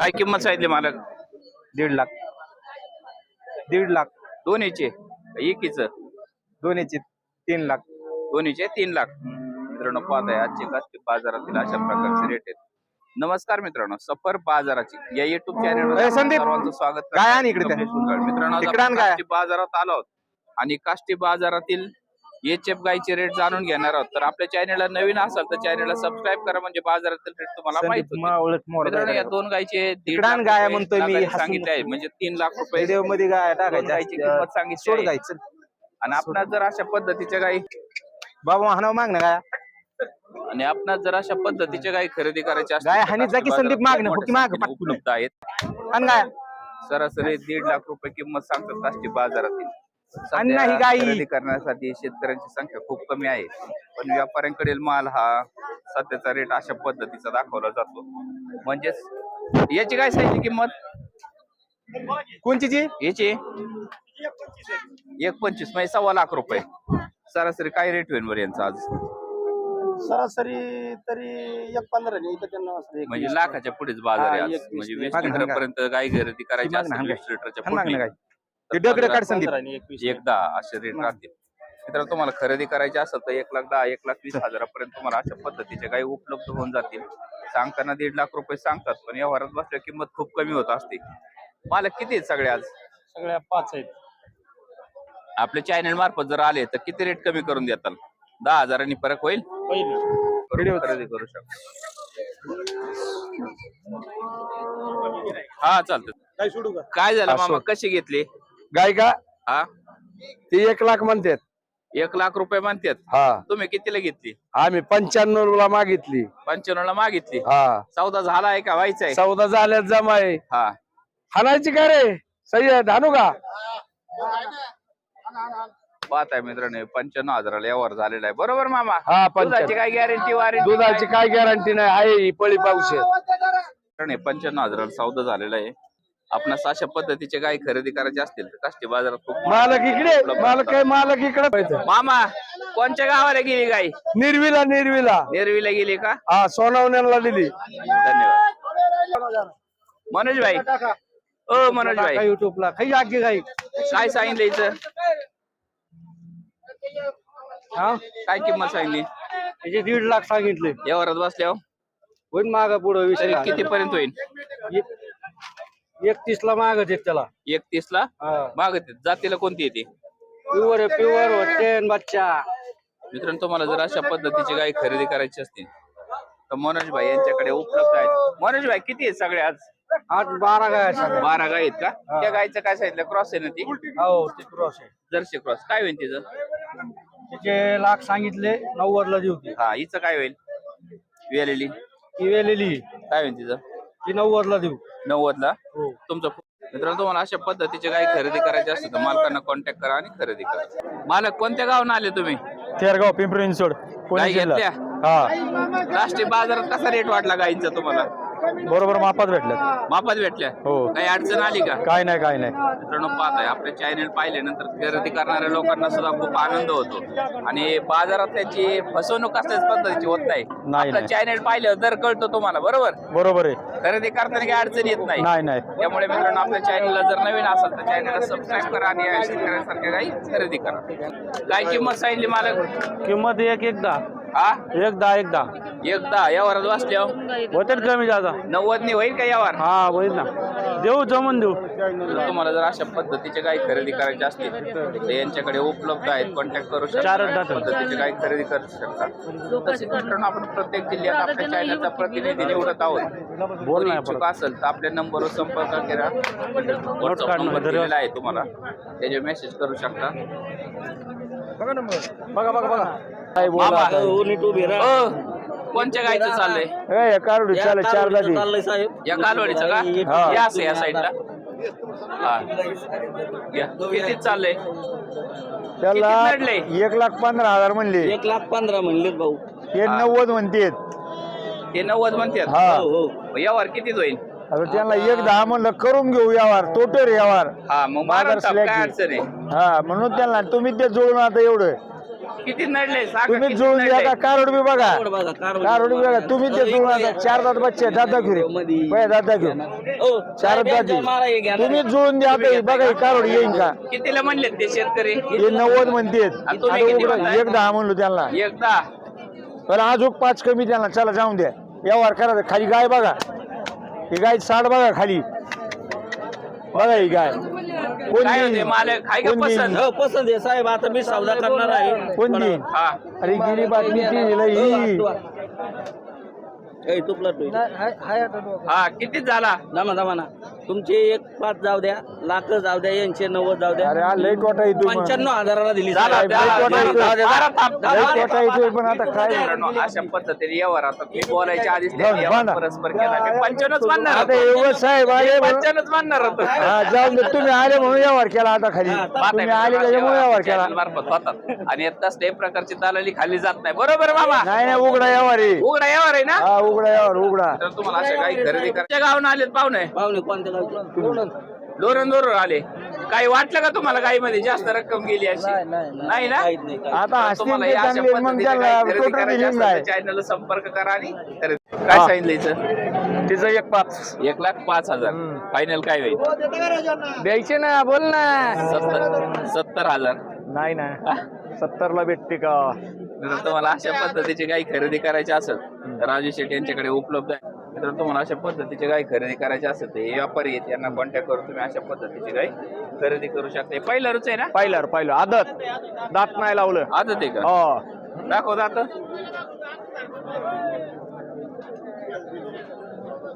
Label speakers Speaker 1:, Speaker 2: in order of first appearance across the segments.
Speaker 1: काय किंमत सांगितली मालक?
Speaker 2: दीड लाख. दीड लाख.
Speaker 1: दोन्हीचे? एकीच?
Speaker 2: दोन्हीचे तीन लाख.
Speaker 1: दोन्हीचे तीन लाख. मित्रांनो पाहत आहे आजचे काष्टी बाजारातील अशा प्रकारचे रेट आहेत. नमस्कार मित्रांनो सफर बाजाराची या युट्यूब चॅनल
Speaker 2: ए, संदीप,
Speaker 1: सर्वांचं स्वागत करतो.
Speaker 2: काय आण इकडे?
Speaker 1: कमलेश. मित्रांनो आज
Speaker 2: इकडे आण
Speaker 1: आपण
Speaker 2: काय?
Speaker 1: काष्टी बाजारात आलो आहोत. आणि काष्टी बाजारातील एच एफ गायचे रेट जाणून घेणार आहोत. तर आपल्या चॅनलला नवीन असाल तर चॅनलला सबस्क्राईब करा. म्हणजे बाजारातील रेट तुम्हाला माहीत या दोन गायचे दीड
Speaker 2: गाया
Speaker 1: रुपये
Speaker 2: म्हणतोय मी,
Speaker 1: सांगितले आहे म्हणजे तीन लाख रुपये
Speaker 2: मध्ये गाय
Speaker 1: गायची किंमत
Speaker 2: टाकायची
Speaker 1: सांगितली आणि आपणास जर अशा पद्धतीच्या गायी
Speaker 2: बाबा हाणाव माग ना गाय.
Speaker 1: आणि आपणास जर अशा पद्धतीच्या गायी खरेदी करायच्या
Speaker 2: गाय संदीप मागणं, माग.
Speaker 1: उपलब्ध आहेत.
Speaker 2: आण गाय.
Speaker 1: सरासरी दीड लाख रुपये किंमत सांगतात काष्टी बाजारातील. सध्या
Speaker 2: गाई.
Speaker 1: खरेदी करण्यासाठी शेतकऱ्यांची संख्या खूप कमी आहे. पण व्यापाऱ्यांकडील माल हा सध्याचा रेट अशा पद्धतीचा दाखवला जातो. म्हणजेच याची काय सांगितली किंमत?
Speaker 2: कोणची जी?
Speaker 1: याची? एक पंचवीस म्हणजे सव्वा लाख रुपये. सरासरी काय रेट होईल बरं यांचा आज?
Speaker 3: सरासरी तरी एक पंधरा नाही इथं त्यांना असं एक
Speaker 1: म्हणजे
Speaker 3: वीस.
Speaker 1: लाखाच्या पुढेच बाजार आहे
Speaker 3: हा,
Speaker 1: आज.
Speaker 3: एक वीस
Speaker 1: म्हणजे वीस.
Speaker 2: मागं हाण
Speaker 1: लिटरपर्यंत गाय खरेदी करायची असेल. वीस लिटरच्या पुढली
Speaker 2: ते डगडं काढ संदीप.
Speaker 3: पंधरा आणि एक वीस.
Speaker 1: एक दहा असे रेट राहतील. मित्रांनो तुम्हाला खरेदी करायची असेल तर एक लाख दहा एक लाख वीस हजारापर्यंत तुम्हाला अशा पद्धतीचे काही उपलब्ध होऊन जातील. सांगताना दीड लाख रुपये सांगतात पण व्यवहारात बसल्या किंमत खूप कमी होत असते. मालक किती आहेत सगळे आज?
Speaker 3: सगळ्या पाच आहेत.
Speaker 1: आपल्या चॅनल मार्फत जर आले तर किती रेट कमी करून देताल? दहा हजारांनी फरक होईल?
Speaker 3: पहिली
Speaker 1: खरेदी करू शकता. हा चालतं
Speaker 3: काय सोडू का?
Speaker 1: काय झालं. मामा? कशी घेतली?
Speaker 4: गाय का
Speaker 1: हा?
Speaker 4: ती एक लाख म्हणतात.
Speaker 1: एक लाख रुपये म्हणतात?
Speaker 4: हा.
Speaker 1: तुम्ही कितीला घेतली?
Speaker 4: आम्ही पंच्याण्णव ला मागितली.
Speaker 1: पंच्याण्णव ला मागितली?
Speaker 4: हा.
Speaker 1: चौदा झाला आहे का? व्हायचा आहे
Speaker 4: चौदा झाल्यात जमाय.
Speaker 1: हा.
Speaker 4: हाणायची का रे? सय्यद हाणू का?
Speaker 1: पाहत आहे मित्रांनो पंच्याण्णव हजाराला यावर झालेला आहे. बरोबर मामा?
Speaker 4: हा
Speaker 1: दुधाची
Speaker 4: पंच्याण्णव
Speaker 1: काय गॅरंटी वारंटी
Speaker 4: दुधाची काय गॅरंटी नाही? आहे ही पळी पावशे
Speaker 1: पंच्याण्णव हजाराला सौदा झालेला आहे. आपणास अशा पद्धतीचे गाय खरेदी करायचे असतील तर काष्टी बाजारात खूप
Speaker 4: मालक इकडे मालक काय मालक इकडे
Speaker 1: मामा कोणत्या गावाला गेली गाय
Speaker 4: निर्विला निर्विला.
Speaker 1: नेरवीला गेली का?
Speaker 4: हा सोनावण्याला दिली.
Speaker 1: धन्यवाद. मनोज भाई ओ मनोज भाई
Speaker 2: युट्यूबला काही आगे गाई.
Speaker 1: काय सांगितलं इथं?
Speaker 2: हा?
Speaker 1: काय किंमत सांगितली?
Speaker 2: त्याचे दीड लाख सांगितले.
Speaker 1: यावरात बसल्यावर?
Speaker 2: होईल माग पुढं
Speaker 1: तरी
Speaker 2: विषय.
Speaker 1: किती पर्यंत होईल
Speaker 2: एकतीस ला मागत आहेत त्याला.
Speaker 1: एकतीस ला?
Speaker 2: हा.
Speaker 1: मागत जातीला कोणती येते
Speaker 2: प्युअर प्युअर होते बच्चा.
Speaker 1: मित्रांनो तुम्हाला जर अशा पद्धतीची गाय खरेदी करायची असतील तर मनोज भाई यांच्याकडे उपलब्ध आहेत. मनोज भाई किती आहेत सगळे आज?
Speaker 2: आज बारा गाय आहेत सगळ्या.
Speaker 1: बारा गाय आहेत का? त्या गायचं काय सांगितलं? क्रॉस आहे ना ती?
Speaker 2: हो ते क्रॉस आहे.
Speaker 1: जर्सी क्रॉस काय होईल तिचं?
Speaker 2: त्याचे लाख सांगितले नव्वद ला देऊ ती.
Speaker 1: हा हिचं काय होईल? वेलेली.
Speaker 2: ती वेलेली.
Speaker 1: काय होईल तिचं?
Speaker 2: ती नव्वद ला देऊ.
Speaker 1: नव्वद ला.
Speaker 2: हो.
Speaker 1: तुमचं मित्रांनो तुम्हाला अशा पद्धतीचे गाय खरेदी करायची असेल तर मालकांना कॉन्टॅक्ट करा आणि खरेदी करा. मालक कोणत्या गावून आले तुम्ही?
Speaker 2: तेरगाव पिंपरी चिंचवड
Speaker 1: घेतल्या?
Speaker 2: हा.
Speaker 1: राष्ट्रीय बाजारात कसा रेट वाटला गायींचा तुम्हाला?
Speaker 2: बरोबर मापात भेटल्यात.
Speaker 1: मापात भेटल्या.
Speaker 2: हो.
Speaker 1: काही अडचण आली का?
Speaker 2: काय नाही काय नाही.
Speaker 1: मित्रांनो पाहत आहे आपले चॅनल पाहिल्यानंतर खरेदी करणाऱ्या लोकांना सुद्धा खूप आनंद होतो. आणि बाजारात त्याची फसवणूक असल्याच पद्धतीची होत नाही. आपलं. चॅनल पाहिलं दर कळतो तुम्हाला बरोबर?
Speaker 2: बरोबर आहे.
Speaker 1: खरेदी करताना काही अडचण येत नाही.
Speaker 2: नाही नाही.
Speaker 1: त्यामुळे मित्रांनो आपल्या चॅनलला जर नवीन असेल तर चॅनलला सबस्क्राईब करा आणि या शेतकऱ्यांसारख्या काही खरेदी करा. काय किंमत सांगितली मालक?
Speaker 2: किंमत एक एकदा.
Speaker 1: हा?
Speaker 2: एकदा एकदा.
Speaker 1: एकदा? यावर बसल्या
Speaker 2: होते कमी जादा.
Speaker 1: नव्वद होईल का यावर?
Speaker 2: हा होईल ना. देऊ जमून देऊ.
Speaker 1: तुम्हाला जर अशा पद्धतीचे काही खरेदी करायचे असतील तर यांच्याकडे उपलब्ध आहेत. कॉन्टॅक्ट करू शकता.
Speaker 2: चारच
Speaker 1: अशा
Speaker 2: दातं.
Speaker 1: पद्धतीचे काही खरेदी करू शकता. तसेच मित्रांनो आपण प्रत्येक जिल्ह्यात आपल्या चॅनलचा प्रतिनिधी निवडत आहोत.
Speaker 2: बोल ना
Speaker 1: इच्छुक असेल तर आपल्या नंबरवर संपर्क करा. व्हॉट्सअप
Speaker 2: काढ ना,
Speaker 1: नंबर
Speaker 2: धन्यवाद.
Speaker 1: दिलेला आहे तुम्हाला. त्याचे मेसेज करू शकता.
Speaker 2: बघा बघा बघा
Speaker 1: मामा, ओ, कोणत्या गायचं चाललंय?
Speaker 4: काढू चालेल चार जाती
Speaker 1: या कालवडीचं का?
Speaker 4: हा.
Speaker 1: या असं या साईडला हा. या. किती चाललंय?
Speaker 4: त्याला
Speaker 1: किती?
Speaker 4: एक लाख पंधरा हजार म्हणले.
Speaker 3: एक लाख पंधरा म्हणलेत भाऊ.
Speaker 4: हे
Speaker 1: हा.
Speaker 4: नव्वद म्हणतेत.
Speaker 1: ते नव्वद म्हणतात?
Speaker 4: हा.
Speaker 1: यावर किती होईल
Speaker 4: आता त्यांना एक दहा म्हणलं करून घेऊ यावर तोटर यावर.
Speaker 1: हा मग
Speaker 4: बाजार
Speaker 1: मारा ताप, काय
Speaker 4: slack
Speaker 1: अडचण आहे?
Speaker 4: हा म्हणून त्यांना तुम्ही ते जुळून आता एवढं.
Speaker 1: किती नडले? सांगा
Speaker 5: तुम्ही
Speaker 1: किती
Speaker 5: जुळून द्या
Speaker 1: नडले?
Speaker 5: का कारोड बी बघा. कारोड बी बघा. तुम्ही ते जुळून आता चार दात बच्चे दाखवू रे. दात दाखवू चार दात तुम्ही जुळून द्या आता हे बघा हे कारोड येईन का?
Speaker 1: कितीला म्हणले ते शेतकरी?
Speaker 5: हे नव्वद म्हणतेत.
Speaker 1: आणि तुम्ही
Speaker 5: आता
Speaker 1: किती
Speaker 5: उघडं
Speaker 1: म्हणताय?
Speaker 5: एक दहा म्हणलो त्यांना.
Speaker 1: एकदा
Speaker 5: पण अजून पाच कमी त्यांना. चला जाऊन द्या. व्यवहार करा खाली गाय बघा. ही गाय साठ बघा खाली. बघा ही गाय. कोण
Speaker 1: काय होते? मालक? हाय का
Speaker 5: कोण देईन?
Speaker 1: पसंत?
Speaker 2: हो पसंत आहे. साहेब आता मी सौदा करणार आहे.
Speaker 5: कोण देईन?
Speaker 1: हा.
Speaker 5: अरे गेली बातमी ती ही.
Speaker 2: ए, तुपला तू
Speaker 1: हा किती झाला?
Speaker 2: जमा जमा ना. तुमचे एक पाच जाऊ द्या लाख जाऊ द्या यांचे नव्वद जाऊ द्या.
Speaker 5: अरे हा येतो मग.
Speaker 2: पंच्याण्णव हजाराला दिली.
Speaker 1: झाला,
Speaker 2: साहेब.
Speaker 1: झाला,
Speaker 5: लय टोटा
Speaker 1: झाला.
Speaker 5: येतोय.
Speaker 1: बारा थाप,
Speaker 5: लय
Speaker 1: झाला.
Speaker 5: टोटा येतोय पण आता काय?
Speaker 1: मित्रांनो, अशा पद्धतीने व्यवहार आता मी बोलायच्या आधीच
Speaker 5: बंद,
Speaker 1: त्यांनी व्यवहार
Speaker 5: बंद.
Speaker 1: परस्पर केला. मी पंचावन्नच मानणार
Speaker 5: आता
Speaker 1: होतो.
Speaker 5: एवढं साहेब आले म्हणून
Speaker 1: पंचावन्नच मानणार होतो.
Speaker 5: हा जाऊन दे तुम्ही आले म्हणून व्यवहार केला आता खाली. तुम्ही आले त्याच्यामुळे व्यवहार केला.
Speaker 1: मार्फत होतात आणि येत कसल्याही प्रकारची दलाली खाली जात नाही. बरोबर मामा?
Speaker 5: नाही नाही उघडा व्यवहार आहे.
Speaker 1: उघडा व्यवहार आहे ना?
Speaker 5: हा उघडा व्यवहार उघडा.
Speaker 1: तर तुम्हाला अशा काही खरेदी करायच्या गावून आलेत पाहुणे?
Speaker 2: पाहुणे कोणत्या गावचं?
Speaker 1: आले. काही वाटलं का तुम्हाला गाईमध्ये जास्त रक्कम गेली अशी?
Speaker 2: नाही, नाही, नाही.
Speaker 1: नाही ना?
Speaker 5: आता
Speaker 1: तर
Speaker 5: हसतील
Speaker 1: तुम्हाला
Speaker 5: ते
Speaker 1: या अशा
Speaker 5: चांगले मग
Speaker 1: पद्धतीने
Speaker 5: त्याला
Speaker 1: काही खरेदी करायची
Speaker 5: लिंग
Speaker 1: असेल
Speaker 5: आहे
Speaker 1: तर चॅनलला संपर्क करा आणि खरेदी काय
Speaker 5: हा.
Speaker 1: सांगितलं हिचं?
Speaker 5: तिचं एक पाच.
Speaker 1: एक लाख पाच हजार. फायनल काय होईल?
Speaker 5: द्यायचे ना बोल ना.
Speaker 1: सत्तर. सत्तर हजार.
Speaker 5: नाही ना. सत्तर ला भेटते का?
Speaker 1: जर तुम्हाला अशा पद्धतीची काही खरेदी करायची असेल तर राजू शेट्टी यांच्याकडे उपलब्ध आहे. तर तुम्हाला अशा पद्धतीची काही खरेदी करायची असेल तर हे व्यापारी आहेत यांना कॉन्टॅक्ट करून तुम्ही अशा पद्धतीची काही खरेदी करू शकता. हे पहिलं रुच आहे ना?
Speaker 5: पाहिलं पाहिलं. आदत. दात नाही लावलं.
Speaker 1: आदत आहे का?
Speaker 5: हो.
Speaker 1: दाखव दात.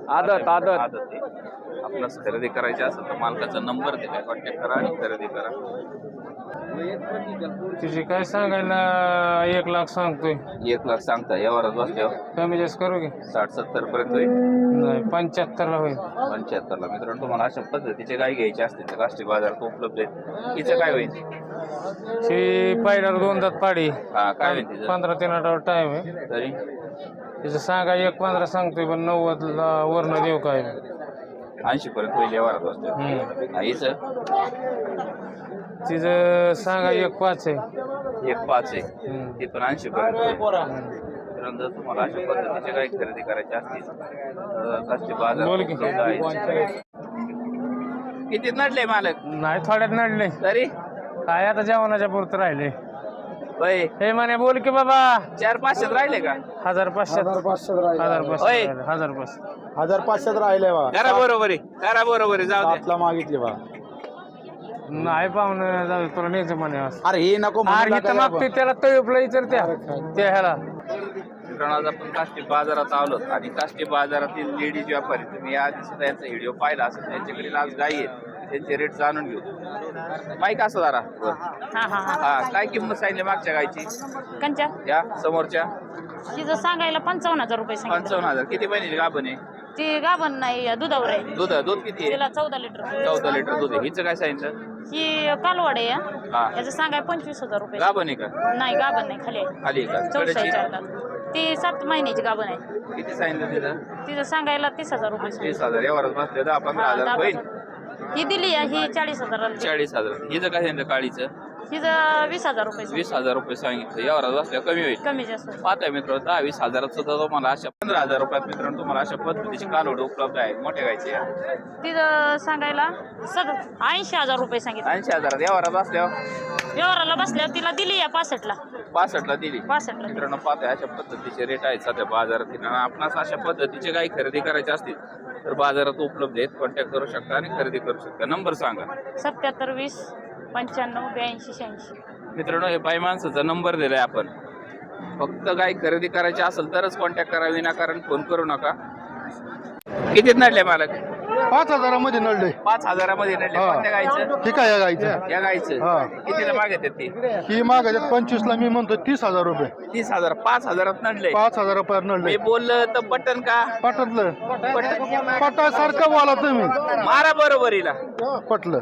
Speaker 5: आदत आदत
Speaker 1: आदत. आपल्यास खरेदी करायची असेल तर मालकाचा नंबर दिलाय कॉन्टॅक्ट करा आणि खरेदी करा.
Speaker 6: तिचे काय सांगायला एक लाख सांगतोय.
Speaker 1: एक लाख सांगता यावर बसल्यावर?
Speaker 6: कमी जास्त करू की.
Speaker 1: साठ सत्तर पर्यंत होईल?
Speaker 6: नाही पंच्याहत्तरला होईल.
Speaker 1: पंच्याहत्तरला मित्रांनो तुम्हाला अशा पद्धतीचे गाय घ्यायचे असतील तर काष्टी बाजारात उपलब्ध आहेत हिचं काय होईल?
Speaker 6: ती पहिल्यावर दोन दात पाडी.
Speaker 1: हा काय होईल तिचं?
Speaker 6: पंधरा तीन आठवडा टाइम आहे.
Speaker 1: तरी?
Speaker 6: तिचं सांगा एक पंधरा सांगतोय पण नव्वदला वर्ण देऊ काय?
Speaker 1: ऐंशी पर्यंत बसल्यावर
Speaker 6: हम्म.
Speaker 1: हा, हिचं
Speaker 6: तिचं सांगा एक पाच आहे.
Speaker 1: एक पाच आहे.
Speaker 6: हम्म.
Speaker 1: तिथून ऐंशी पर्यंत जर तुम्हाला अशा पद्धतीचे काही खरेदी करायचे असतील. किती नडले मालक?
Speaker 6: नाही थोड्यात नडले.
Speaker 1: तरी?
Speaker 6: काय आता जेवणाच्या पुरतं राहिले.
Speaker 1: होय
Speaker 6: हे म्हणे बोल की बाबा.
Speaker 1: चार पाचशेत राहिले का?
Speaker 6: हजार पाचशे हजार पाचशे
Speaker 1: होय.
Speaker 6: राहिले, हजार पाचशे
Speaker 5: हजार पाचशेच राहिले बा.
Speaker 1: करा बरोबर आहे करा बरोबर आहे जाऊ दे.
Speaker 5: सातला मागितले बा.
Speaker 6: नाही पाहुणं जाऊ दे, तुला न्यायचं म्हणे आज.
Speaker 5: अरे हे नको म्हणू
Speaker 6: अरे
Speaker 5: नका
Speaker 6: इथं
Speaker 5: बाबा.
Speaker 6: त्याला तळपला विचार त्या. त्या ह्याला.
Speaker 1: मित्रांनो आज आपण काष्टी बाजारात आलो आणि काष्टी बाजारातील लेडीज व्यापारी तुम्ही या आधी सुद्धा यांचा व्हिडिओ पाहिला असेल त्यांच्याकडे आज गाई आहेत त्यांचे रेट जाणून घेऊ. माईक असं जरा.
Speaker 7: हा हा हा.
Speaker 1: हा काय किंमत सांगितली मागच्या गायची?
Speaker 7: कंच्या
Speaker 1: या समोरच्या.
Speaker 7: तिचं सांगायला पंचावन्न हजार रुपये सांगितलं.
Speaker 1: पंचावन्न हजार. किती महिन्याची गाभण आहे?
Speaker 7: ती गाभण नाही दुधावर आहे.
Speaker 1: दूध दूध किती आहे?
Speaker 7: तिला चौदा लिटर
Speaker 1: चौदा लिटर दूध आहे. हिचं काय सांगितलं?
Speaker 7: ही कालवाड आहे
Speaker 1: हा.
Speaker 7: याचं सांगाय पंचवीस हजार रुपये.
Speaker 1: गाभण आहे का?
Speaker 7: नाही गाभण नाही खाली आहे.
Speaker 1: खाली आहे का?
Speaker 7: चौसा
Speaker 1: कडेची?
Speaker 7: ती सात महिन्याची गाभण आहे.
Speaker 1: किती सांगितलं तिथं
Speaker 7: तिचं सांगायला तीस हजार रुपये.
Speaker 1: तीस हजार. बसले दहा पंधरा
Speaker 7: हा,
Speaker 1: हजार
Speaker 7: दहा
Speaker 1: होईल.
Speaker 7: पंधरा. ही दिली आहे ही चाळीस हजार
Speaker 1: चाळीस हजार. हिचं काय सांगितलं काळीचं?
Speaker 7: हिचं वीस हजार रुपये.
Speaker 1: वीस हजार रुपये सांगितलं. यावर बसल्या कमी होईल.
Speaker 7: कमी जास्त
Speaker 1: पाहताय मित्र दहा वीस हजारात सुद्धा तुम्हाला अशा पंधरा हजार रुपयात मित्रांनो तुम्हाला अशा पद्धतीची कालोड उपलब्ध आहे मोठ्या गायचे
Speaker 7: तिचं सांगायला सग ऐंशी हजार रुपये सांगितलं.
Speaker 1: ऐंशी हजारात यावर बसल्यावर
Speaker 7: व्यवहाराला बसल्यावर तिला दिली आहे पासष्टला.
Speaker 1: पासष्टला दिली.
Speaker 7: पासष्टला दिली.
Speaker 1: मित्रांनो पाहताय अशा पद्धतीचे रेट आहेत सध्या बाजारातील आणि आपणास अशा पद्धतीचे काही खरेदी करायचे असतील तर बाजारात उपलब्ध आहेत. कॉन्टॅक्ट करू शकता आणि खरेदी करू शकता. नंबर सांगा.
Speaker 7: सत्याहत्तर वीस पंच्याण्णव ब्याऐंशी शहाऐंशी.
Speaker 1: मित्रांनो हे बाई माणसाचा नंबर दिलाय आपण. फक्त काही खरेदी करायची असेल तरच कॉन्टॅक्ट करा विनाकारण फोन करू नका. कितीत नडले मालक?
Speaker 3: पाच हजारामध्ये नळले
Speaker 1: पाच हजारामध्ये नडले.
Speaker 3: हा.
Speaker 1: कोणत्या गायचं
Speaker 3: ठीक आहे या गाईचं?
Speaker 1: या गायचं
Speaker 3: हा.
Speaker 1: कितीला मागत ती?
Speaker 3: ही माग पंचवीसला मी म्हणतो तीस हजार रुपये.
Speaker 1: तीस हजार. पाच हजारात नडले.
Speaker 3: पाच हजार रुपये
Speaker 1: मी
Speaker 3: नळले
Speaker 1: बोललं तर पटन का?
Speaker 3: पटतलं. पटासारखं बोला तुम्ही.
Speaker 1: मारा बरोबरीला.
Speaker 3: पटलं.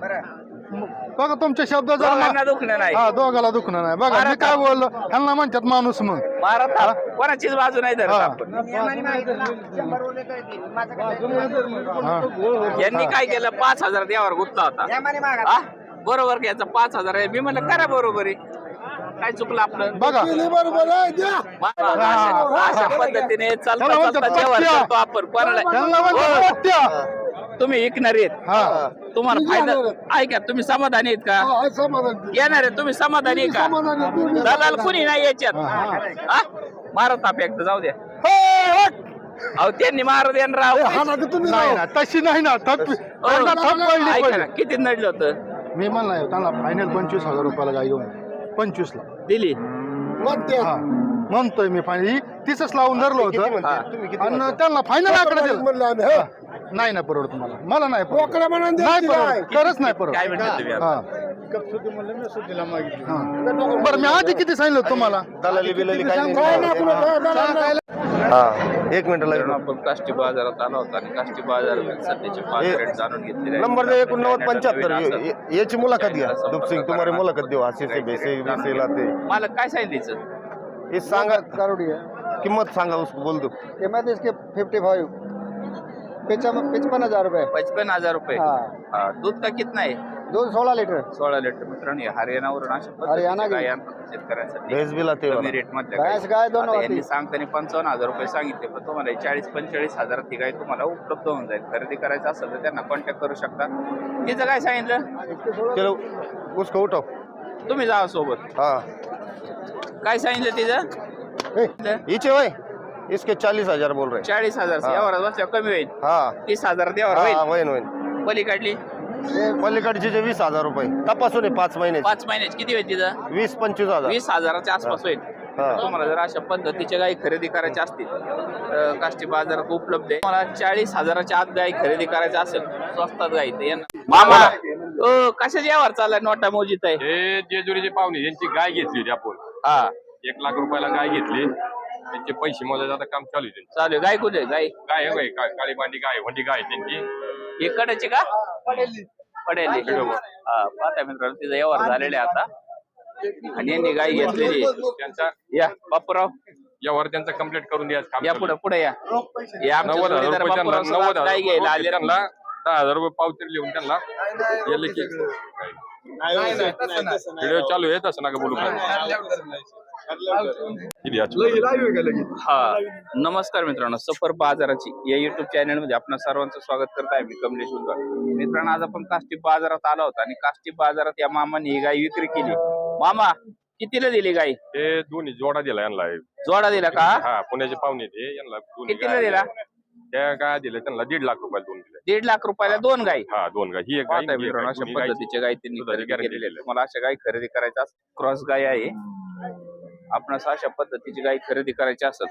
Speaker 3: बघा तुमच्या शब्द
Speaker 1: दोघांना दुखणं नाही.
Speaker 3: हा दोघाला दुखणं नाही. बघा मी काय बोललो? ह्यांना म्हणतात माणूस मग.
Speaker 1: कोणाचीच बाजू नाही धरत. आपण. यांनी काय केलं? पाच हजार यावर गुंतला होता. हा? बरोबर घ्यायचा. पाच हजार आहे. मी म्हणलं करा बरोबर आहे. काय चुकलं आपलं?
Speaker 5: बघा.
Speaker 1: मामा, अशा अशा पद्धतीने चालता आपण. कोणाला हो. तुम्ही ऐकणार आहेत.
Speaker 5: हा.
Speaker 1: तुम्हाला फायदा ऐका तुम्ही समाधानी आहेत का? येणार आहे तुम्ही समाधानी आहे का? दलाल कुणी नाही याच्यात? हा? मारा ताप एकदा जाऊ द्या. अहो त्यांनी मार द्या ना राव.
Speaker 5: नाही ना तशी नाही ना थप त्यांना थप पडली
Speaker 1: ऐका ना. किती नडलं होतं?
Speaker 5: मी म्हणलाय त्यांना फायनल पंचवीस हजार रुपयाला गाई घेऊन पंचवीस ला
Speaker 1: दिली.
Speaker 5: हा. म्हणतोय मी फायनल तीच लावून धरलं होतं. आणि त्यांना फायनल आकडा दिला. हा. नाही ना परवडत तुम्हाला मला नाही परवडत. नाही परवडत. खरंच नाही परवडत.
Speaker 1: काय म्हणतात तुम्ही आता?
Speaker 5: हा. हा. बरं मी आधी किती सांगितलं तुम्हाला?
Speaker 8: दलाली बिलाली काही हा एक मिनिट लागेल.
Speaker 1: आपण काष्टी बाजारात आलो होतो आणि काष्टी बाजारात सध्याचे पाच
Speaker 8: हे-
Speaker 1: रेट जाणून घेतलेले आहेत.
Speaker 8: नंबर एकोणनव्वद पंच्याहत्तर. याची मुलाखत घ्या. दुपसिंग तुम्हाला मुलाखत देऊ. असे से बेसे बेसे लाते
Speaker 1: मला काय सांगितलं
Speaker 8: हे सांगा.
Speaker 3: करोड़ी
Speaker 8: किंमत सांगा उसको बोल दो.
Speaker 3: इसके फिफ्टी फाइव पचपन हजार रुपए
Speaker 1: पचपन हजार रुपये.
Speaker 3: हाँ.
Speaker 1: हा, दूध का कितना आहे
Speaker 3: दूध सोलह लीटर.
Speaker 1: सोळा लिटर. मित्रांनो हे हरियाणावरून अशा
Speaker 3: हरियाणा
Speaker 1: पद्धतीचे
Speaker 3: गाई.
Speaker 1: गाई आणतात शेतकऱ्यांसाठी
Speaker 8: लाते
Speaker 1: कमी रेटमध्ये
Speaker 3: भैंस गाय दोनों
Speaker 1: यांनी
Speaker 3: होती
Speaker 1: सांगताना पंचावन्न हजार रुपये सांगितले पण तुम्हाला चाळीस पंचेचाळीस हजारात ती गाय तुम्हाला उपलब्ध होऊन जाईल. खरेदी करायचं असेल तर त्यांना कॉन्टॅक्ट करू शकता. तिचं काय सांगितलं?
Speaker 8: चलो उसको उठाओ.
Speaker 1: तुम्ही जावा सोबत.
Speaker 8: हा.
Speaker 1: काय सांगितलं तिचं?
Speaker 8: इचे वय. इसके चालीस हजार बोल रहे
Speaker 1: चाळीस हजार.
Speaker 8: हा.
Speaker 1: यावर बसल्यावर कमी होईल.
Speaker 8: हा।
Speaker 1: तीस हजार द्यावर
Speaker 8: हा
Speaker 1: होईल.
Speaker 8: वैन
Speaker 1: पलीकडली?
Speaker 8: पलीकडचे जे वीस हजार रुपये. तपासून आहे पाच महिने
Speaker 1: पाच महिन्याची. किती होईल तिचं
Speaker 8: वीस पंचवीस हजार.
Speaker 1: वीस हजाराच्या आसपास होईल.
Speaker 8: हा.
Speaker 1: तुम्हाला जर अशा पद्धतीच्या गाई खरेदी करायच्या असतील तर काष्टी बाजारात उपलब्ध आहे. मला चाळीस हजाराच्या आत गाई खरेदी करायच्या असेल स्वस्तात गाई तर यांना मामा! ओ कशाची यावर चाललाय? नोटा मोजीत आहे.
Speaker 9: हे जेजुरीचे पाहुणे यांची गाय घेतली होती आपण.
Speaker 1: हा.
Speaker 9: एक लाख रुपयाला गाय घेतली. त्यांचे पैसे मोजायचं आता काम चालू आहे त्यांचं.
Speaker 1: चालू आहे. गाय कुठे आहे? गाय
Speaker 9: गाय आहे गाय काळी मांडी गाय वंडी गाय आहे त्यांची
Speaker 1: हे कडाची का पडेल हा पाहता मित्रांनो तिचा व्यवहार झालेला आहे आता आणि यांनी गाय घेतलेली आहे.
Speaker 9: त्यांचा
Speaker 1: या बापूराव
Speaker 9: यावर त्यांचा कंप्लीट करून द्यायचं काम
Speaker 1: या
Speaker 9: चालू
Speaker 1: पुढे
Speaker 9: आहे.
Speaker 1: पुढे या हे आमच्या
Speaker 9: नव्वद हजार
Speaker 1: जोडीदार
Speaker 9: रुपये त्यांना
Speaker 1: बापूराव
Speaker 9: नव्वद
Speaker 1: सुद्धा
Speaker 9: हजार
Speaker 1: गाय घ्यायला
Speaker 9: रुपये
Speaker 1: आले
Speaker 9: त्यांना दहा हजार रुपये पावती लिहून त्यांना गेले की व्हिडिओ चालू आहे तसं नका बोलू?
Speaker 1: हा. नमस्कार मित्रांनो सफर बाजाराची या युट्यूब चॅनलमध्ये आपण सर्वांचं स्वागत करत आहे मी कमलेश उंदर मित्रांनो आज आपण काष्टी बाजारात आलो होतो आणि काष्टी बाजारात या मामाने ही गाय विक्री केली. मामा कितीला दिली गाय?
Speaker 9: हे दोन्ही जोडा दिला यांना.
Speaker 1: जोडा दिला का?
Speaker 9: हा पुण्याचे पाहुणे ते यांना दोन्ही
Speaker 1: कितीला
Speaker 9: गाय
Speaker 1: दिला?
Speaker 9: त्या गाय दिल्या त्यांना दीड लाख रुपये दोन दिले
Speaker 1: दीड लाख रुपयाला दोन गाय?
Speaker 9: हा दोन गाय. ही एक गाय
Speaker 1: पाहताय
Speaker 9: एक
Speaker 1: मित्रांनो. अशा. पद्धतीच्या गाय त्यांनी खरेदी केलेल्या आहेत. मला अशा गाय खरेदी करायच्या क्रॉस गाय आहे. आपणास अशा पद्धतीची गाय खरेदी करायची असेल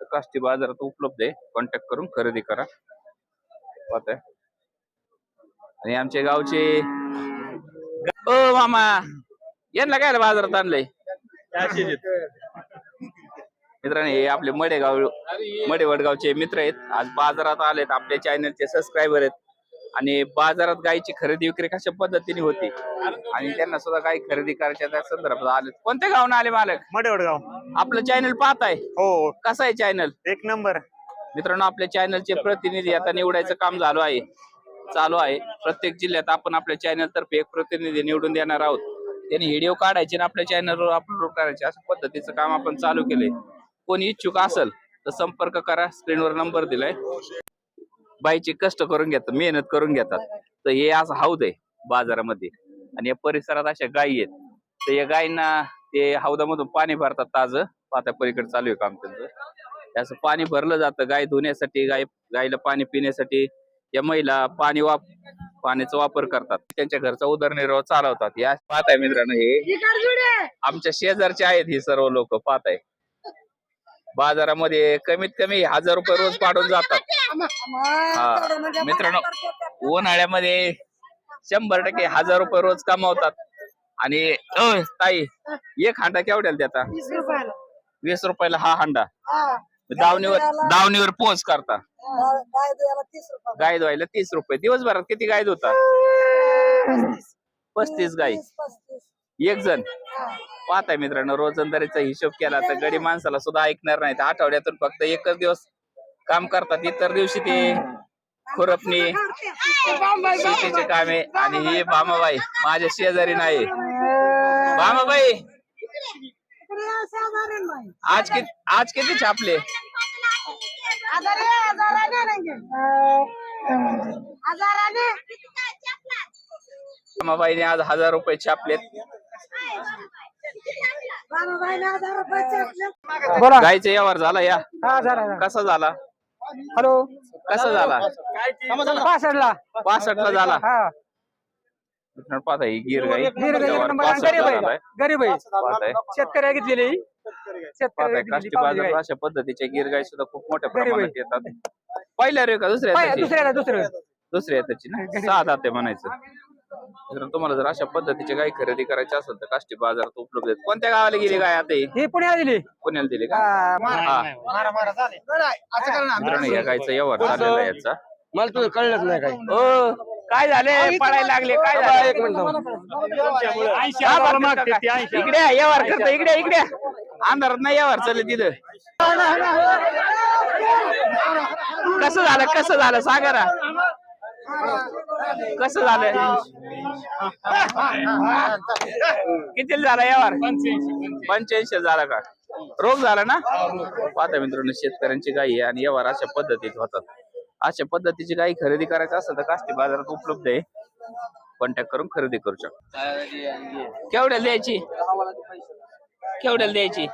Speaker 1: तर काष्टी बाजारात उपलब्ध आहे. कॉन्टॅक्ट करून खरेदी करा. पाहताय आणि आमच्या गावचे ओ मामा यांना काय बाजारात आणलंय? मित्रांनो हे आपले मडेगाव मडे वडगावचे मित्र आहेत. आज बाजारात आलेत. आपल्या चॅनलचे सबस्क्रायबर आहेत. आणि बाजारात गायची खरेदी विक्री कशा पद्धतीने होती? आणि त्यांना सुद्धा गाय खरेदी करायच्या त्या संदर्भात आले. कोणत्या गावून आले मालक?
Speaker 3: मडेवडगाव.
Speaker 1: आपलं चॅनल पाहताय.
Speaker 3: हो.
Speaker 1: कसं आहे चॅनल
Speaker 3: एक नंबर.
Speaker 1: मित्रांनो आपल्या चॅनलचे प्रतिनिधी आता निवडायचं काम झालं आहे. चालू आहे. प्रत्येक जिल्ह्यात आपण आपल्या चॅनल तर्फे एक प्रतिनिधी निवडून देणार आहोत. त्यांनी व्हिडिओ काढायचे आणि आपल्या चॅनलवर अपलोड करायचे. अशा पद्धतीचं काम आपण चालू केलंय. कोणी इच्छुक असेल तर संपर्क करा. स्क्रीनवर नंबर दिलाय. बाईचे कष्ट करून घेतात मेहनत करून घेतात. तर हे असं हौद आहे बाजारामध्ये. आणि या परिसरात अशा गायी आहेत. तर या गायींना ते हौदामधून पाणी भरतात ताजं. पाता पलीकडे चालू आहे काम त्यांचं. असं पाणी भरलं जातं गाय धुण्यासाठी गाय गायला पाणी पिण्यासाठी. या महिला पाणी वाप पाण्याचा वापर करतात. त्यांच्या घरचा उदरनिर्वाह चालवतात. या पाहताय मित्रांनो हे आमच्या शेजारचे आहेत ही सर्व लोक पाहताय. बाजारामध्ये कमीत कमी हजार रुपये रोज पाडून जातात. हा. मित्रांनो उन्हाळ्यामध्ये शंभर टक्के हजार रुपये रोज कमावतात. आणि ताई एक हांडा केवढ्याला देता? वीस रुपयाला. हा हांडा? दावणीवर दावणीवर पोच करता. गाय धुवायला तीस रुपये. दिवसभरात किती गाय धुता पस्तीस. गाय. एक जण. पाहताय मित्रांनो रोजंदारीचा हिशोब केला तर गडी माणसाला सुद्धा ऐकणार नाहीत. आठवड्यातून फक्त एकच दिवस काम करतात. इतर दिवशी ते खुरपणी शेतीचे कामे आणि ही भामाबाई माझ्या शेजारी नाही. भामाबाई! आज किती आज किती छापले? मामाबाईने आज हजार रुपये छापलेत. गायचा व्यवहार झाला या. कसा झाला?
Speaker 3: हॅलो.
Speaker 1: कसा झाला?
Speaker 3: पासष्टला.
Speaker 1: पासष्ट ला झाला पाहता ही गिर गाई. व्यवहार 65 ला झालाय.
Speaker 3: गरीब आहे.
Speaker 1: पाहताय
Speaker 3: शेतकरी घेतलेली.
Speaker 1: पाहताय काष्टी बाजार अशा पद्धतीच्या गिर गाई सुद्धा खूप मोठ्या प्रमाणात येतात. पहिल्या रे का दुसऱ्या?
Speaker 3: दुसऱ्याला दुसरं.
Speaker 1: दुसऱ्या त्याची ना. सहा दाते म्हणायचं. मित्रांनो, तुम्हाला जर अशा पद्धतीची गाय खरेदी करायची असेल तर काष्टी बाजारात उपलब्ध आहेत. कोणत्या गावाला गेली गाय आता ही?
Speaker 3: ही पुण्याला दिली.
Speaker 1: पुण्याला दिली का? हा मित्रांनो या गायचा व्यवहार झालेला आहे याचा.
Speaker 4: मला तुझं कळलंच नाही काही.
Speaker 1: हो काय झाले? पडायला लागले काय झाले?
Speaker 4: एक मिनिट
Speaker 1: हा, बरं? इकडे या, व्यवहार करता इकडे इकडे अंधारात नाही व्यवहार चालले तिथं. कसं झालं कसं झालं सांगा ना. कसं झालं? किती झाला व्यवहार पंच्याऐंशी झाला का? रोग झाला ना? पाहता मित्रांनो शेतकऱ्यांची गाई आहे आणि व्यवहार अशा पद्धतीत होतात. अशा पद्धतीची गाई खरेदी करायची असेल तर काष्टी बाजारात उपलब्ध आहे. कॉन्टॅक्ट करून खरेदी करू शकता. केवढ्याला द्यायची? केवढ्याला द्यायची?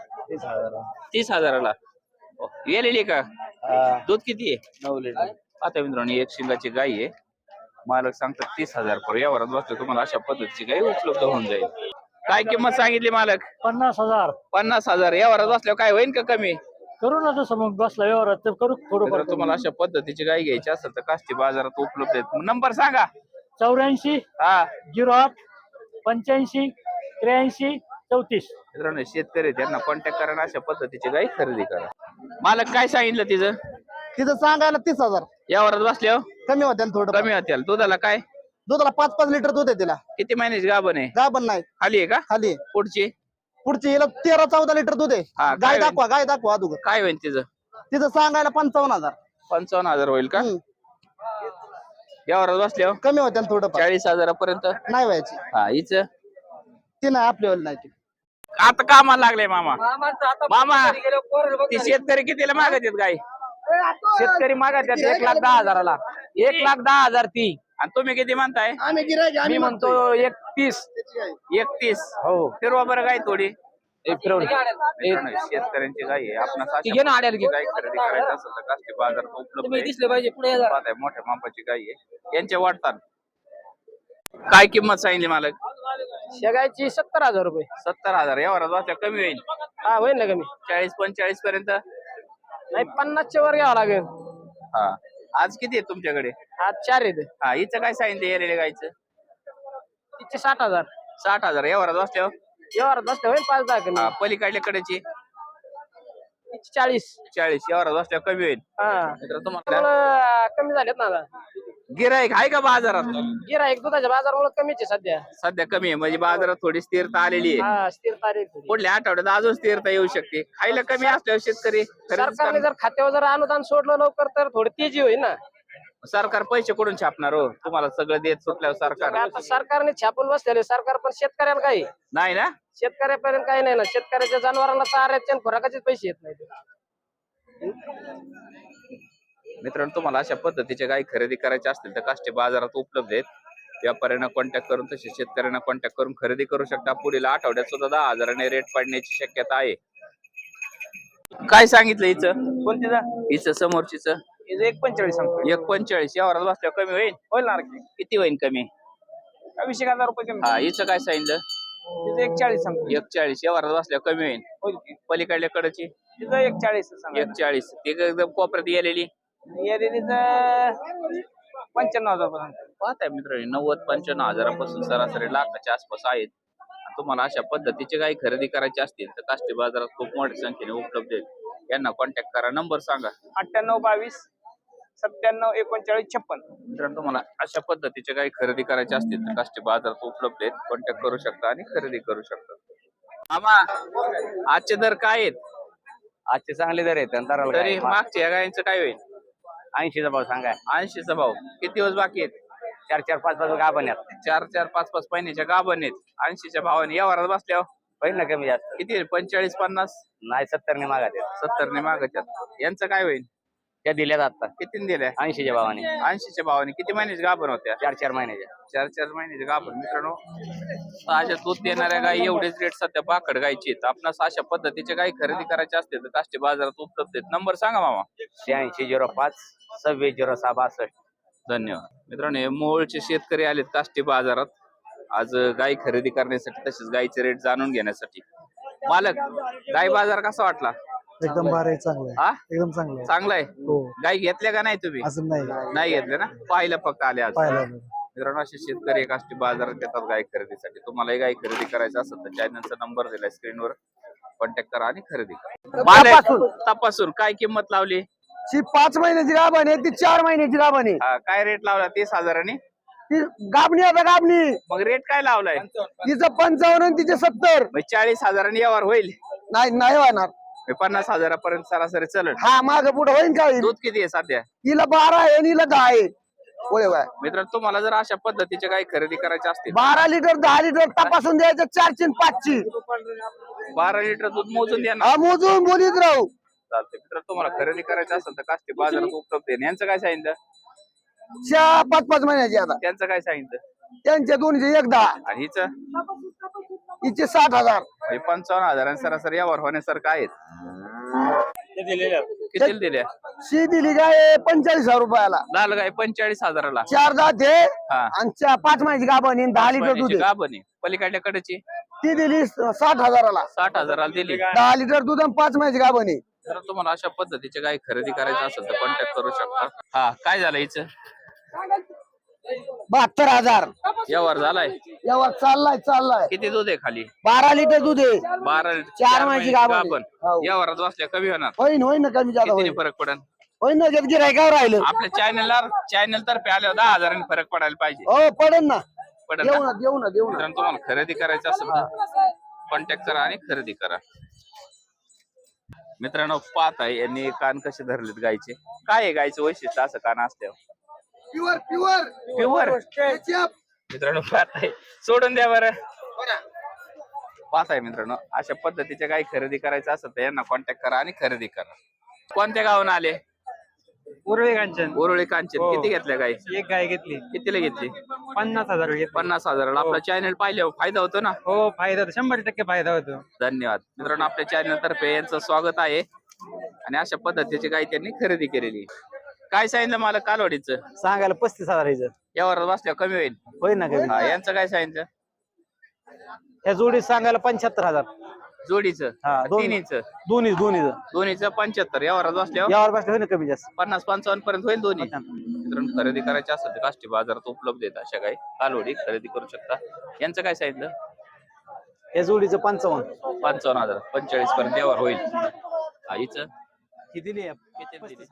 Speaker 1: तीस हजाराला. गेलेली का? दूध किती आहे? नऊ लिटर. आता मित्रांनो एक शिंगाची गाई आहे. मालक सांगतात तीस हजार पर यावरात बसतो तुम्हाला अशा पद्धतीची गाई उपलब्ध होऊन जाईल. काय किंमत सांगितली मालक?
Speaker 3: पन्नास हजार.
Speaker 1: पन्नास हजार यावरात बसल्यावर काय होईल का कमी?
Speaker 3: करू ना तसं मग बसला व्यवहारात तर करू
Speaker 1: जर तुम्हाला अशा पद्धतीची गाय घ्यायची असेल तर काष्टी बाजारात उपलब्ध आहेत. नंबर सांगा.
Speaker 3: चौऱ्याऐंशी
Speaker 1: हा.
Speaker 3: झिरो आठ पंच्याऐंशी त्र्याऐंशी चौतीस.
Speaker 1: मित्रांनो शेतकरी आहेत, त्यांना कॉन्टॅक्ट करा आणि अशा पद्धतीची गाय खरेदी करा. मालक काय सांगितलं तिचं?
Speaker 3: तिथं सांगायला तीस हजार.
Speaker 1: यावरात बसल्यावर?
Speaker 3: कमी होत्या थोडं
Speaker 1: कमी होतील दुधाला काय?
Speaker 3: दुधाला पाच पाच लिटर दूध आहे तिला.
Speaker 1: किती महिन्याची गाभण आहे?
Speaker 3: गाभण नाही.
Speaker 1: खाली आहे का?
Speaker 3: खाली
Speaker 1: पुढची?
Speaker 3: पुढची हिला तेरा चौदा लिटर दूध आहे.
Speaker 1: हा,
Speaker 3: गाय दाखवा गाय दाखवा अगोदर.
Speaker 1: काय होईल तिचं?
Speaker 3: तिथं सांगायला पंचावन्न हजार.
Speaker 1: पंचावन्न हजार होईल का?
Speaker 3: हम्म.
Speaker 1: यावरात बसल्यावर?
Speaker 3: कमी होत्या थोडं
Speaker 1: चाळीस हजारापर्यंत?
Speaker 3: नाही व्हायची.
Speaker 1: हा हिच?
Speaker 3: ती नाही आपल्यावर नाही ती.
Speaker 1: आता कामाला लागले मामा. मामा ती शेतकरी कितीला मागत आहेत गाय
Speaker 2: शेतकरी मागत आहेत एक लाख दहा हजाराला. एक लाख दहा हजार ती.
Speaker 1: आणि तुम्ही किती म्हणताय?
Speaker 3: आम्ही गिरायक
Speaker 2: मी म्हणतो एक तीस
Speaker 1: एकतीस.
Speaker 2: हो.
Speaker 1: फिरवा बरं गाय थोडी.
Speaker 2: फिरवली
Speaker 1: मित्रांनो, शेतकऱ्यांची गाय आहे. आपणास
Speaker 2: ती घे ना आड्याला घे.
Speaker 1: गाय खरेदी करायची असेल तर काष्टी बाजारात उपलब्ध
Speaker 2: तुम्ही
Speaker 1: आहे.
Speaker 2: दिसले पाहिजे पुढे.
Speaker 1: पाहताय मोठ्या मापाची गाय आहे. यांचे वाटतात काय किंमत सांगितली मालक?
Speaker 2: शेगायची सत्तर हजार रुपये.
Speaker 1: सत्तर हजार. यावर वाचल्या कमी होईल.
Speaker 2: हा होईल ना कमी.
Speaker 1: चाळीस पंचेचाळीस पर्यंत?
Speaker 2: नाही पन्नासच्या वर घ्यावं लागेल.
Speaker 1: हा. आज किती आहे तुमच्याकडे?
Speaker 2: आज चार आहेत.
Speaker 1: हा हिचं काय सांगितलं एरेले गायचं
Speaker 2: तिचे साठ हजार.
Speaker 1: साठ हजार. यावर वाचल्यावर
Speaker 2: व्यवहारात बसले होईल पाच दहा
Speaker 1: हा पलीकडल्या कडेची?
Speaker 2: चाळीस.
Speaker 1: चाळीस यावर वाचल्यावर कमी होईल.
Speaker 2: हा.
Speaker 1: मित्र तुम्हाला
Speaker 2: त्यामुळं कमी झालेत ना आता.
Speaker 1: गिराईक आहे का बाजारात?
Speaker 2: गिराईक दुधाच्या बाजारामुळे कमीच आहे सध्या.
Speaker 1: सध्या कमी आहे. म्हणजे बाजारात थोडी स्थिरता आलेली आहे.
Speaker 2: हा स्थिरता थोडी.
Speaker 1: पुढल्या आठवड्यात अजून स्थिरता येऊ शकते. खायला कमी असल्यावर शेतकरी
Speaker 2: सरकारने
Speaker 1: करणार.
Speaker 2: जर खात्यावर जर अनुदान सोडलं लवकर तर थोडी तेजी होईल ना.
Speaker 1: सरकार पैसे कुठून छापणार हो? तुम्हाला सगळं देत सुटल्यावर सरकार.
Speaker 2: आता सरकारने छापून बसलेले सरकार पण शेतकऱ्याला काही.
Speaker 1: नाही ना?
Speaker 2: शेतकऱ्यापर्यंत काही नाही ना. शेतकऱ्याच्या जनावरांना चाऱ्याचे आणि खुराकाचेच पैसे येत नाही
Speaker 1: मित्रांनो तुम्हाला अशा पद्धतीच्या गाय खरेदी करायच्या असतील तर काष्टी बाजारात उपलब्ध आहेत. व्यापाऱ्यांना कॉन्टॅक्ट करून तसेच शेतकऱ्यांना कॉन्टॅक्ट करून खरेदी करू शकता. पुढील आठवड्यात सुद्धा दहा हजाराने रेट पडण्याची शक्यता आहे. काय सांगितलं हिचं?
Speaker 2: कोणती
Speaker 1: हिचं समोरचीच.
Speaker 2: एक पंचेचाळीस सांगतो
Speaker 1: एक पंचेचाळीस यावर बसल्यावर कमी होईल?
Speaker 2: होईल ना
Speaker 1: किती होईल कमी?
Speaker 2: एक हजार रुपये कमी.
Speaker 1: हा हिचं काय सांगितलं?
Speaker 2: तिचं एक चाळीस सांगतो
Speaker 1: एक चाळीस बसल्यावर कमी होईल.
Speaker 2: होईल की.
Speaker 1: पलीकडल्या कडेची?
Speaker 2: तिचं एक चाळीस सांगा
Speaker 1: एक चाळीस ती एकदम कोपऱ्यात गेलेली?
Speaker 2: दिदीचं पंच्याण्णव हजार पर्यंत
Speaker 1: पाहताय मित्रांनो नव्वद पंच्याण्णव हजारापासून सरासरी लाखाच्या आसपास आहेत. आणि तुम्हाला अशा पद्धतीची काही खरेदी करायची असतील तर काष्टी बाजारात खूप मोठ्या संख्येने उपलब्ध आहेत. यांना कॉन्टॅक्ट करा. नंबर सांगा.
Speaker 2: अठ्ठ्याण्णव बावीस सत्त्याण्णव एकोणचाळीस छप्पन.
Speaker 1: मित्रांनो तुम्हाला अशा पद्धतीचे काही खरेदी करायचे असतील तर काष्टी बाजारात उपलब्ध आहेत. कॉन्टॅक्ट करू शकता आणि खरेदी करू शकता. मामा आजचे दर काय आहेत?
Speaker 2: आजचे चांगले दर आहेत
Speaker 1: तरी मागच्या या गायांचं काय होईल?
Speaker 2: ऐंशीचा भाव सांगा.
Speaker 1: ऐंशीचा भाव. किती दिवस बाकी आहेत?
Speaker 2: चार चार पाच पाच गाभण आहेत.
Speaker 1: चार चार पाच पाच महिन्याच्या गाभण आहेत. ऐंशीच्या भावाने यावरात बसल्यावर
Speaker 2: होईल ना कमी जास्त.
Speaker 1: किती पंचेचाळीस पन्नास?
Speaker 2: नाही सत्तरने मागा
Speaker 1: सत्तरने मागच्यात यांचं काय होईल?
Speaker 2: त्या दिल्यात आता.
Speaker 1: कितीने दिल्या?
Speaker 2: ऐंशीच्या भावाने.
Speaker 1: ऐंशीच्या भावाने. किती महिन्याची गाभण होत्या?
Speaker 2: चार चार महिन्याच्या
Speaker 1: चार चार महिन्याची गाभण. मित्रांनो अशा दूध देणाऱ्या गाई एवढेच रेट सध्या पाकड गायची आहेत. आपणास अशा पद्धतीच्या गाई खरेदी करायचे असते तर काष्टी बाजारात उपलब्ध आहेत. नंबर सांगा मामा.
Speaker 2: शहाऐंशी झिरो पाच सव्वीस झिरो सहा बासष्ट
Speaker 1: धन्यवाद. मित्रांनो हे मोहोळचे शेतकरी आलेत काष्टी बाजारात. आज गाई खरेदी करण्यासाठी तसेच गाईचे रेट जाणून घेण्यासाठी. मालक गाई बाजार कसा वाटला?
Speaker 3: एकदम भारी चांगलं
Speaker 1: हा?
Speaker 3: एकदम चांगलं
Speaker 1: चांगला आहे
Speaker 3: हो.
Speaker 1: गाई घेतल्या का नाही तुम्ही?
Speaker 3: अजून नाही.
Speaker 1: नाही घेतल्या ना? पाहिलं फक्त आले आज. मित्रांनो असे शेतकरी एक असते बाजारात येतात गाय खरेदीसाठी. तुम्हालाही गाय खरेदी करायचं असेल तर चॅनलचा नंबर दिलाय स्क्रीनवर कॉन्टॅक्ट करा आणि खरेदी करा. तपासून. काय किंमत लावली?
Speaker 3: ती पाच महिन्याची गाभण आहे ती चार महिन्याची गाभण आहे.
Speaker 1: हा, काय रेट लावला? तीस हजारांनी?
Speaker 3: ती गाभणी आता गाभणी.
Speaker 1: मग रेट काय लावलाय?
Speaker 3: तिचं पंचावन्न आणि तिचे सत्तर.
Speaker 1: मग चाळीस हजारांनी यावर होईल.
Speaker 3: नाही नाही होणार
Speaker 1: पन्नास हजारापर्यंत सरासरी चलत
Speaker 3: हा माग पुढे होईन का
Speaker 1: दूध किती आहे सध्या?
Speaker 3: हिला बारा आहे आणि हिला दहा आहे. होय बाय
Speaker 1: मित्रांनो तुम्हाला जर अशा पद्धतीच्या गाय खरेदी करायच्या असतील.
Speaker 3: बारा लिटर दहा लिटर तपासून द्यायचं चारची आणि
Speaker 1: बारा लिटर दूध मोजून द्या ना.
Speaker 3: हा मोजून बोलीत राहू.
Speaker 1: चालतंय. मित्रांनो तुम्हाला खरेदी करायचं असेल तर काष्टी बाजारात उपलब्ध आहे. यांचं काय सांगितलं?
Speaker 3: च्या पाच पाच महिन्याची आता.
Speaker 1: त्यांचं काय सांगितलं?
Speaker 3: त्यांच्या दोन्हीचे एक दहा.
Speaker 1: आणि हिचं?
Speaker 3: हिचे साठ हजार.
Speaker 1: पंचावन्न हजारांनी सरासरी यावर होण्यासारखं आहेत. किती दिल्या
Speaker 3: शी दिली काय पंचेचाळीस हजार रुपयाला.
Speaker 1: लाल गाय पंचेचाळीस हजाराला?
Speaker 3: चार दात आहे
Speaker 1: हा.
Speaker 3: आणि चा- पाच महिन्याची गाभण आहे, दहा लिटर दूध आहे.
Speaker 1: गाभण आहे. पलीकडल्या कडेची
Speaker 3: ती दिली साठ हजाराला.
Speaker 1: साठ हजाराला दिली.
Speaker 3: दहा लिटर दूध आणि पाच महिन्याची गाभण आहे.
Speaker 1: तर तुम्हाला अशा पद्धतीचे गाय खरेदी करायचं असेल तर कॉन्टॅक्ट करू शकता. हा काय झालं हिचं
Speaker 3: बहात्तर हजार.
Speaker 1: यावर झालाय.
Speaker 3: यावर चाललाय चाललाय.
Speaker 1: किती दूध आहे खाली?
Speaker 3: बारा लिटर दूध आहे.
Speaker 1: बारा
Speaker 3: चार महिन्याची गाभण आहे.
Speaker 1: गाभण
Speaker 3: हो.
Speaker 1: यावरात बसल्या कमी होणार.
Speaker 3: होईन होईन ना कमी जादा
Speaker 1: किती
Speaker 3: होईन.
Speaker 1: फरक पडेल?
Speaker 3: होईन ना जर गिरायकावर राहिलं?
Speaker 1: आपल्या चॅनलला चॅनल तर्फे आल्यावर दहा हजारांनी फरक पडायला पाहिजे.
Speaker 3: हो पडेल ना.
Speaker 1: पडेल
Speaker 3: देऊ
Speaker 1: ना?
Speaker 3: ना देऊ ना देऊ ना.
Speaker 1: मित्रांनो तुम्हाला खरेदी करायचं असेल तर कॉन्टॅक्ट करा आणि खरेदी करा. मित्रांनो पाहत आहे यांनी कान कसे धरलेत गायचे? काय आहे गायचं वैशिष्ट्य? असं कान असल्यावर.
Speaker 3: प्युअर प्युअर
Speaker 1: प्युअर मित्रांनो पाहत आहे. सोडून द्या बरं. पाहत आहे मित्रांनो अशा पद्धतीच्या गाय खरेदी करायचं असेल तर यांना कॉन्टॅक्ट करा आणि खरेदी करा. कोणत्या गावून आले?
Speaker 6: उरळी कांचन.
Speaker 1: ओरोळे कांचन.
Speaker 6: हो.
Speaker 1: किती घेतल्या गाय
Speaker 6: एक गाय घेतली.
Speaker 1: कितीला घेतली?
Speaker 6: पन्नास हजार घेतली.
Speaker 1: पन्नास हजाराला. आपला चॅनल पाहिल्यावर फायदा होतो ना?
Speaker 6: हो फायदा होतो. शंभर टक्के फायदा होतो.
Speaker 1: धन्यवाद. मित्रांनो आपल्या चॅनल तर्फे यांचं स्वागत आहे. आणि अशा पद्धतीची गाय त्यांनी खरेदी केलेली. काय सांगितलं मला कालवडीचं?
Speaker 3: सांगायला पस्तीस हजार याचं
Speaker 1: यावर बसल्यावर कमी होईल.
Speaker 3: होईन ना कमी.
Speaker 1: हा, यांचं काय सांगितलं
Speaker 3: ह्या जोडी सांगायला पंच्याहत्तर हजार.
Speaker 1: जोडीचं?
Speaker 3: हा, दोन-
Speaker 1: तिन्हीचं?
Speaker 3: दोन्ही दोन्ही
Speaker 1: दोन्हीचं पंच्याहत्तर. यावर बसल्यावर
Speaker 3: यावर बसले होईन ना कमी जास्त.
Speaker 1: पन्नास पंचावन्न पर्यंत होईल दोन्ही. मित्रांनो खरेदी करायची असेल तर काष्टी बाजारात उपलब्ध आहेत अशा काही कालवडी खरेदी करू शकता. यांचं काय सांगितलं
Speaker 3: या जोडीचं पंचावन्न.
Speaker 1: पंचावन्न हजार. पंचेचाळीस पर्यंत यावर होईल. हा
Speaker 3: ही दिली?
Speaker 1: किती दिली?